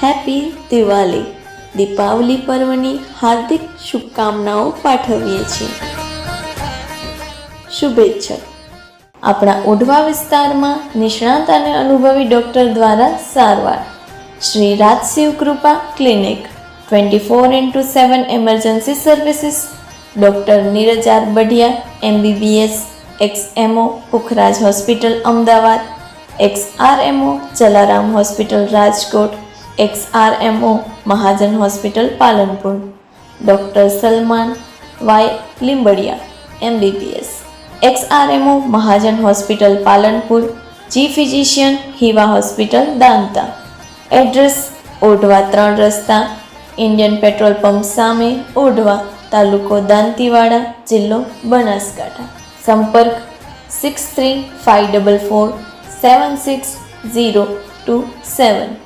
happy Diwali Deepavali પર્વની હાર્દિક શુભકામનાઓ પાઠવીએ છીએ શુભેચ્છા આપણા ઓઢવા વિસ્તારમાં નિષ્ણાંત અને અનુભવી ડૉક્ટર દ્વારા સારવાર Shri Rajshiv Krupa clinic twenty four into seven emergency services doctor Neeraj R Badhiya MBBS ex MO Pukhraj hospital Ahmedabad ex R MO Jalaram hospital Rajkot ex RMO Mahajan hospital Palanpur doctor Salman Y Limbdiya MBBS ex RMO Mahajan hospital Palanpur જી ફિઝિશિયન હિવા હોસ્પિટલ દાંતા એડ્રેસ ઓઢવા ત્રણ રસ્તા ઇન્ડિયન પેટ્રોલ પંપ સામે ઓઢવા તાલુકો દાંતીવાડા જિલ્લો બનાસકાંઠા સંપર્ક six three five double four seven six zero two સેવન